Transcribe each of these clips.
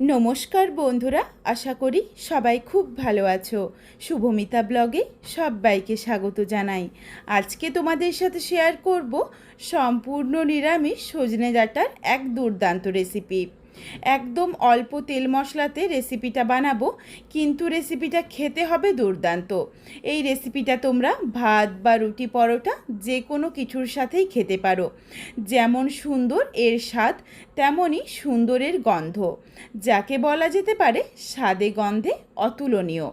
নমস্কার বন্ধুরা, আশা করি সবাই খুব ভালো আছো। শুভমিতা ব্লগে সবাইকে স্বাগত জানাই। আজকে তোমাদের সাথে শেয়ার করব সম্পূর্ণ নিরামিষ সজনে ডাটার এক দুর্দান্ত রেসিপি একদম অল্প তেল মশলাতে রেসিপিটা বানাবো, কিন্তু রেসিপিটা খেতে হবে দুর্দান্ত। এই রেসিপিটা তোমরা ভাত বা রুটি পরোটা যে কোনো কিছুর সাথেই খেতে পারো। যেমন সুন্দর এর স্বাদ, তেমনই সুন্দরের গন্ধ। যাকে বলা যেতে পারে স্বাদে গন্ধে অতুলনীয়।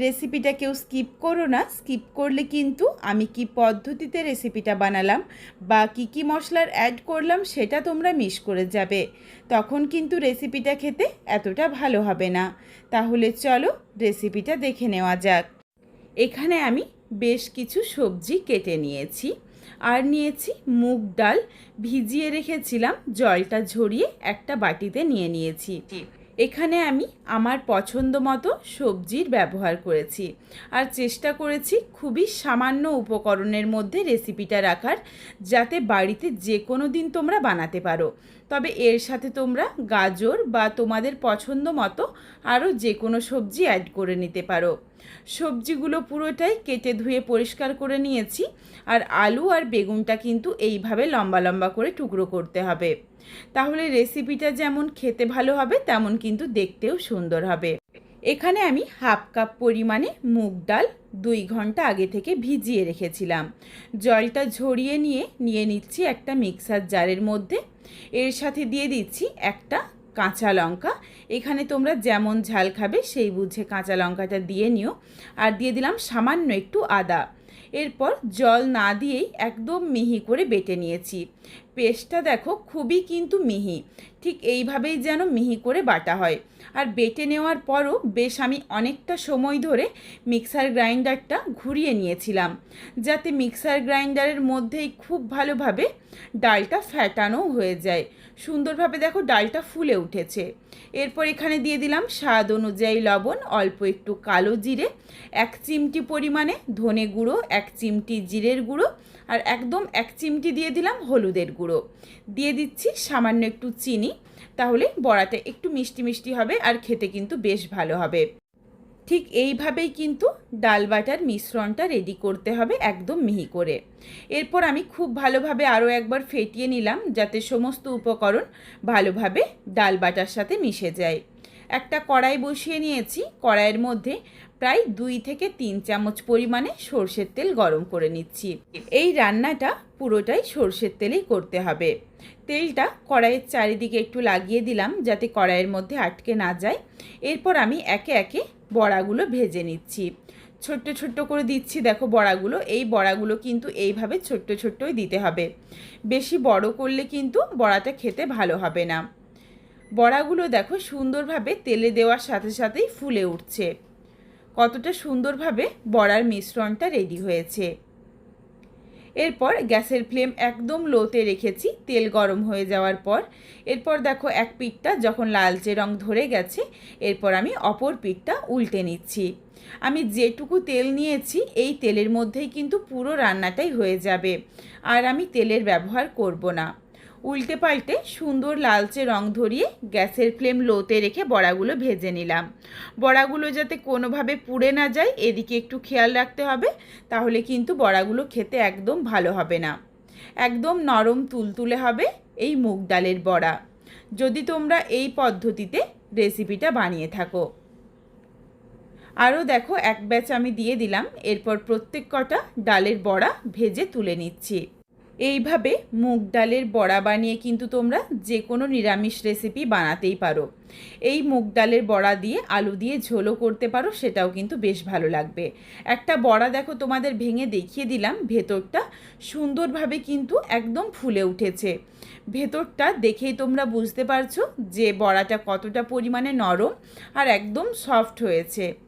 রেসিপিটা কেউ স্কিপ করো না স্কিপ করলে কিন্তু আমি কি পদ্ধতিতে রেসিপিটা বানালাম বা কি কি মশলার অ্যাড করলাম সেটা তোমরা মিস করে যাবে। তখন কিন্তু রেসিপিটা খেতে এতটা ভালো হবে না। তাহলে চলো রেসিপিটা দেখে নেওয়া যাক। এখানে আমি বেশ কিছু সবজি কেটে নিয়েছি। আর নিয়েছি মুগ ডাল, ভিজিয়ে রেখেছিলাম, জলটা ঝরিয়ে একটা বাটিতে নিয়ে নিয়েছি। এখানে আমি আমার পছন্দ মতো সবজির ব্যবহার করেছি। আর চেষ্টা করেছি খুবই সামান্য উপকরণের মধ্যে রেসিপিটা রাখার, যাতে বাড়িতে যে কোনো দিন তোমরা বানাতে পারো। তবে এর সাথে তোমরা গাজর বা তোমাদের পছন্দ মতো আরও যে কোনো সবজি অ্যাড করে নিতে পারো। সবজিগুলো পুরোটাই কেটে ধুয়ে পরিষ্কার করে নিয়েছি। আর আলু আর বেগুনটা কিন্তু এইভাবে লম্বা লম্বা করে টুকরো করতে হবে। তাহলে রেসিপিটা যেমন খেতে ভালো হবে, তেমন কিন্তু দেখতেও সুন্দর হবে। এখানে আমি হাফ কাপ পরিমাণে মুগ ডাল দুই ঘণ্টা আগে থেকে ভিজিয়ে রেখেছিলাম। জলটা ঝরিয়ে নিয়ে নিয়ে নিচ্ছি একটা মিক্সার জারের মধ্যে। এর সাথে দিয়ে দিচ্ছি একটা কাঁচা লঙ্কা। এখানে তোমরা যেমন ঝাল খাবে সেই বুঝে কাঁচা লঙ্কাটা দিয়ে নিও। আর দিয়ে দিলাম সামান্য একটু আদা। এরপর জল না দিয়েই একদম মিহি করে বেটে নিয়েছি। পেস্টটা দেখো খুবই কিন্তু মিহি। ঠিক এইভাবেই যেন মিহি করে বাটা হয়। আর বেটে নেওয়ার পরও বেশ আমি অনেকটা সময় ধরে মিক্সার গ্রাইন্ডারটা ঘুরিয়ে নিয়েছিলাম, যাতে মিক্সার গ্রাইন্ডারের মধ্যেই খুব ভালোভাবে ডালটা ফ্যাটানো হয়ে যায়। সুন্দরভাবে দেখো ডালটা ফুলে উঠেছে। এরপর এখানে দিয়ে দিলাম স্বাদ অনুযায়ী লবণ, অল্প একটু কালো জিরে, এক চিমটি পরিমাণে ধনে গুঁড়ো, এক চিমটি জিরের গুঁড়ো আর একদম এক চিমটি দিয়ে দিলাম হলুদের গুঁড়ো। দিয়ে দিচ্ছি সামান্য একটু চিনি, তাহলে বড়াটা একটু মিষ্টি মিষ্টি হবে আর খেতে কিন্তু বেশ ভালো হবে। ঠিক এইভাবেই কিন্তু ডাল বাটার মিশ্রণটা রেডি করতে হবে একদম মিহি করে। এরপর আমি খুব ভালোভাবে আরও একবার ফেটিয়ে নিলাম যাতে সমস্ত উপকরণ ভালোভাবে ডাল বাটার সাথে মিশে যায়। একটা কড়াই বসিয়ে নিয়েছি। কড়াইয়ের মধ্যে প্রায় দুই থেকে তিন চামচ পরিমাণে সর্ষের তেল গরম করে নিচ্ছি। এই রান্নাটা পুরোটাই সর্ষের তেলেই করতে হবে। তেলটা কড়াইয়ের চারিদিকে একটু লাগিয়ে দিলাম যাতে কড়াইয়ের মধ্যে আটকে না যায়। এরপর আমি একে একে বড়াগুলো ভেজে নিচ্ছি। ছোট্ট ছোট্ট করে দিচ্ছি, দেখো বড়াগুলো। এই বড়াগুলো কিন্তু এইভাবে ছোট্ট ছোট্টই দিতে হবে। বেশি বড় করলে কিন্তু বড়াটা খেতে ভালো হবে না। বড়াগুলো দেখো সুন্দরভাবে তেলে দেওয়ার সাথে সাথেই ফুলে উঠছে। কতটা সুন্দরভাবে বড়ার মিশ্রণটা রেডি হয়েছে। এরপর গ্যাসের ফ্লেম একদম লোতে রেখেছি, তেল গরম হয়ে যাওয়ার পর। এরপর দেখো এক পিঠটা যখন লালচে রং ধরে গেছে, এরপর আমি অপর পিঠটা উল্টে নিচ্ছি। আমি যেটুকু তেল নিয়েছি, এই তেলের মধ্যেই কিন্তু পুরো রান্নাটাই হয়ে যাবে। আর আমি তেলের ব্যবহার করব না। উল্টে পাল্টে সুন্দর লালচে রং ধরিয়ে গ্যাসের ফ্লেম লোতে রেখে বড়াগুলো ভেজে নিলাম। বড়াগুলো যাতে কোনোভাবে পুড়ে না যায়, এদিকে একটু খেয়াল রাখতে হবে, তাহলে কিন্তু বড়াগুলো খেতে একদম ভালো হবে না। একদম নরম তুলতুলে হবে এই মুগ ডালের বড়া। যদি তোমরা এই পদ্ধতিতে রেসিপিটা বানিয়ে থাকো। আরও দেখো, এক ব্যাচ আমি দিয়ে দিলাম, এরপর প্রত্যেক কটা ডালের বড়া ভেজে তুলে নিচ্ছি। এইভাবে মুগ ডালের বড়া বানিয়ে কিন্তু তোমরা যে কোনো নিরামিষ রেসিপি বানাতেই পারো। এই মুগ ডালের বড়া দিয়ে আলু দিয়ে ঝোলও করতে পারো, সেটাও কিন্তু বেশ ভালো লাগবে। একটা বড়া দেখো তোমাদের ভেঙে দেখিয়ে দিলাম, ভেতরটা সুন্দরভাবে কিন্তু একদম ফুলে উঠেছে। ভেতরটা দেখেই তোমরা বুঝতে পারছ যে বড়াটা কতটা পরিমাণে নরম আর একদম সফট হয়েছে।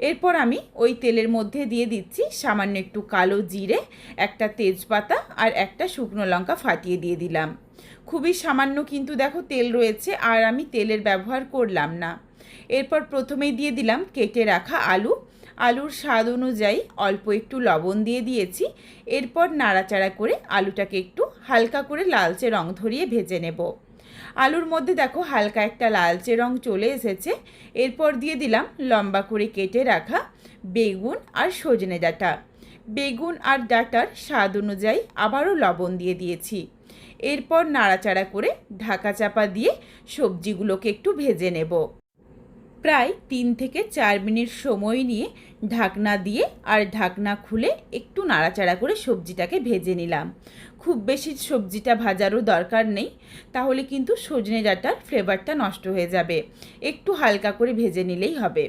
এরপর আমি ওই তেলের মধ্যে দিয়ে দিচ্ছি সামান্য একটু কালো জিরে, একটা তেজপাতা আর একটা শুকনো লঙ্কা ফাটিয়ে দিয়ে দিলাম। খুবই সামান্য কিন্তু দেখো তেল রয়েছে আর আমি তেলের ব্যবহার করলাম না। এরপর প্রথমেই দিয়ে দিলাম কেটে রাখা আলু। আলুর স্বাদ অনুযায়ী অল্প একটু লবণ দিয়ে দিয়েছি। এরপর নাড়াচাড়া করে আলুটাকে একটু হালকা করে লালচে রং ধরিয়ে ভেজে নেব। আলুর মধ্যে দেখো হালকা একটা লালচে রং চলে এসেছে। এরপর দিয়ে দিলাম লম্বা করে কেটে রাখা বেগুন আর সজনে ডাঁটা। বেগুন আর ডাঁটার স্বাদ অনুযায়ী আবারও লবণ দিয়ে দিয়েছি। এরপর নাড়াচাড়া করে ঢাকা চাপা দিয়ে সবজিগুলোকে একটু ভেজে নেব। প্রায় তিন থেকে চার মিনিট সময় নিয়ে ঢাকনা দিয়ে আর ঢাকনা খুলে একটু নাড়াচাড়া করে সবজিটাকে ভেজে নিলাম। খুব বেশি সবজিটা ভাজারও দরকার নেই, তাহলে কিন্তু সজনে ডাঁটার ফ্লেভারটা নষ্ট হয়ে যাবে। একটু হালকা করে ভেজে নিলেই হবে।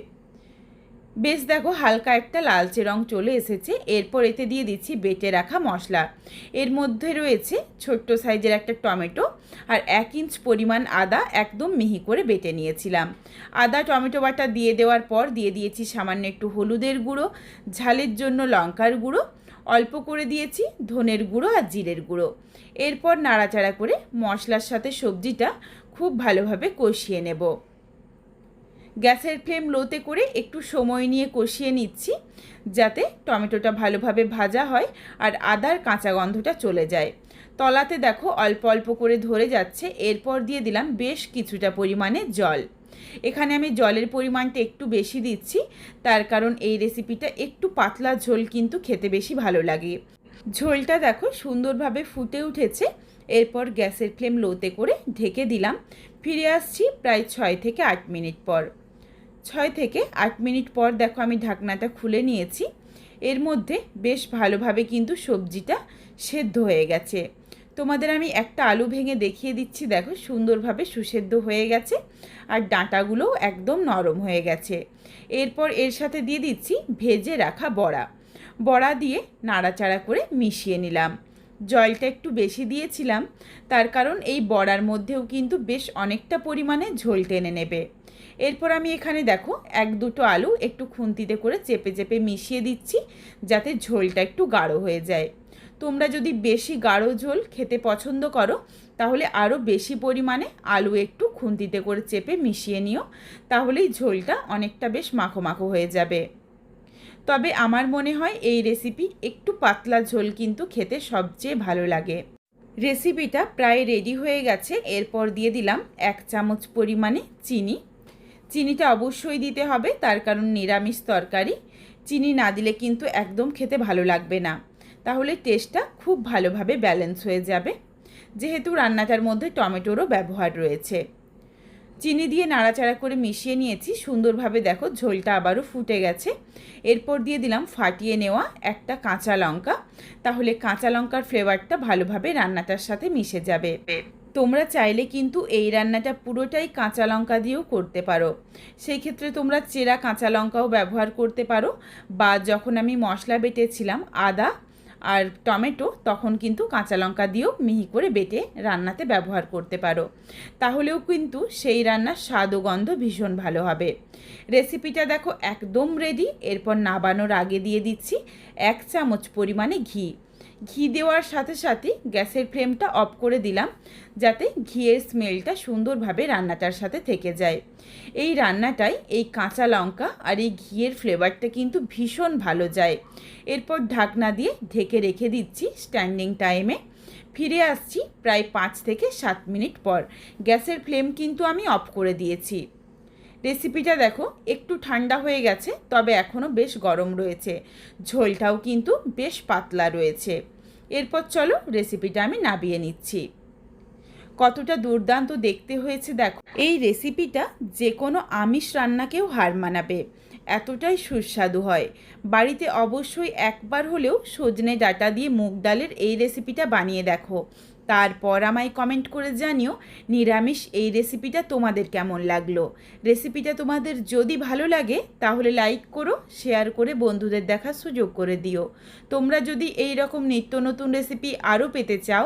বেশ দেখো হালকা একটা লালচে রং চলে এসেছে, এরপর এতে দিয়ে দিচ্ছি বেটে রাখা মশলা। এর মধ্যে রয়েছে ছোট্ট সাইজের একটা টমেটো, আর এক ইঞ্চ পরিমাণ আদা একদম মিহি করে বেটে নিয়েছিলাম। আদা, টমেটো বাটা দিয়ে দেওয়ার পর দিয়ে দিয়েছি সামান্য একটু হলুদের গুঁড়ো, ঝালের জন্য লঙ্কার গুঁড়ো অল্প করে দিয়েছি ধনের গুঁড়ো আর জিরের গুঁড়ো। এরপর নাড়াচাড়া করে মশলার সাথে সবজিটা খুব ভালোভাবে কষিয়ে নেব। গ্যাসের ফ্লেম লোতে করে একটু সময় নিয়ে কষিয়ে নিচ্ছি, যাতে টমেটোটা ভালোভাবে ভাজা হয় আর আদার কাঁচা গন্ধটা চলে যায়। তলাতে দেখো অল্প অল্প করে ধরে যাচ্ছে, এরপর দিয়ে দিলাম বেশ কিছুটা পরিমাণে জল। এখানে আমি জলের পরিমাণটা একটু বেশি দিচ্ছি, তার কারণ এই রেসিপিটা একটু পাতলা ঝোল কিন্তু খেতে বেশি ভালো লাগে। ঝোলটা দেখো সুন্দরভাবে ফুটে উঠেছে, এরপর গ্যাসের ফ্লেম লোতে করে ঢেকে দিলাম। ফিরে আসছি প্রায় ছয় থেকে আট মিনিট পর। ছয় থেকে আট মিনিট পর দেখো আমি ঢাকনাটা খুলে নিয়েছি। এর মধ্যে বেশ ভালোভাবে কিন্তু সবজিটা সেদ্ধ হয়ে গেছে। তোমাদের আমি একটা আলু ভেঙে দেখিয়ে দিচ্ছি, দেখো সুন্দরভাবে সুসেদ্ধ হয়ে গেছে আর ডাঁটাগুলোও একদম নরম হয়ে গেছে। এরপর এর সাথে দিয়ে দিচ্ছি ভেজে রাখা বড়া। বড়া দিয়ে নাড়াচাড়া করে মিশিয়ে নিলাম। জলটা একটু বেশি দিয়েছিলাম, তার কারণ এই বড়ার মধ্যেও কিন্তু বেশ অনেকটা পরিমাণে ঝোল টেনে নেবে। এরপর আমি এখানে দেখো এক দুটো আলু একটু খুন্তিতে করে চেপে চেপে মিশিয়ে দিচ্ছি, যাতে ঝোলটা একটু গাঢ় হয়ে যায়। তোমরা যদি বেশি গাঢ় ঝোল খেতে পছন্দ করো, তাহলে আরও বেশি পরিমাণে আলু একটু খুন্তিতে করে চেপে মিশিয়ে নিও, তাহলেই ঝোলটা অনেকটা বেশ মাখো মাখো হয়ে যাবে। তবে আমার মনে হয় এই রেসিপি একটু পাতলা ঝোল কিন্তু খেতে সবচেয়ে ভালো লাগে। রেসিপিটা প্রায় রেডি হয়ে গেছে, এরপর দিয়ে দিলাম এক চামচ পরিমাণে চিনি। চিনিটা অবশ্যই দিতে হবে, তার কারণ নিরামিষ তরকারি। চিনি না দিলে কিন্তু একদম খেতে ভালো লাগবে না। তাহলে টেস্টটা খুব ভালোভাবে ব্যালেন্স হয়ে যাবে। যেহেতু রান্নাটার মধ্যে টমেটোরও ব্যবহার রয়েছে। চিনি দিয়ে নাড়াচাড়া করে মিশিয়ে নিয়েছি। সুন্দরভাবে দেখো ঝোলটা আবারও ফুটে গেছে। এরপর দিয়ে দিলাম ফাটিয়ে নেওয়া একটা কাঁচা লঙ্কা। তাহলে কাঁচা লঙ্কার ফ্লেভারটা ভালোভাবে রান্নাটার সাথে মিশে যাবে। তোমরা চাইলে কিন্তু এই রান্নাটা পুরোটাই কাঁচা লঙ্কা দিয়েও করতে পারো। সেই ক্ষেত্রে তোমরা চেরা কাঁচা লঙ্কাও ব্যবহার করতে পারো। বা যখন আমি মশলা বেটেছিলাম, আদা আর টমেটো তখন কিন্তু কাঁচা লঙ্কা দিয়েও মিহি করে বেটে রান্নাতে ব্যবহার করতে পারো। তাহলেও কিন্তু সেই রান্নার স্বাদ ও গন্ধ ভীষণ ভালো হবে। রেসিপিটা দেখো একদম রেডি এরপর নাবানোর আগে দিয়ে দিচ্ছি এক চামচ পরিমাণে ঘি। ঘি দেওয়ার সাথে সাথে গ্যাসের ফ্লেমটা অফ করে দিলাম, যাতে ঘিয়ের স্মেলটা সুন্দরভাবে রান্নাটার সাথে থেকে যায়। এই রান্নাটায় এই কাঁচা লঙ্কা আর এই ঘিয়ের ফ্লেভারটা কিন্তু ভীষণ ভালো যায়। এরপর ঢাকনা দিয়ে ঢেকে রেখে দিচ্ছি স্ট্যান্ডিং টাইমে। ফিরে আসছি প্রায় পাঁচ থেকে সাত মিনিট পর। গ্যাসের ফ্লেম কিন্তু আমি অফ করে দিয়েছি। রেসিপিটা দেখো, একটু ঠান্ডা হয়ে গেছে, তবে এখনও বেশ গরম রয়েছে। ঝোলটাও কিন্তু বেশ পাতলা রয়েছে। এরপর চলো রেসিপিটা আমি নাবিয়ে নিচ্ছি। কতটা দুর্দান্ত দেখতে হয়েছে দেখো। এই রেসিপিটা যে কোনো আমিষ রান্নাকেও হার মানাবে। এতটাই সুস্বাদু হয়। বাড়িতে অবশ্যই একবার হলেও সজনে ডাটা দিয়ে মুগ ডালের এই রেসিপিটা বানিয়ে দেখো। তারপর আমায় কমেন্ট করে জানিও নিরামিষ এই রেসিপিটা তোমাদের কেমন লাগল। রেসিপিটা তোমাদের যদি ভালো লাগে তাহলে লাইক করো শেয়ার করে বন্ধুদের দেখার সুযোগ করে দিও। তোমরা যদি এই রকম নিত্য নতুন রেসিপি আরও পেতে চাও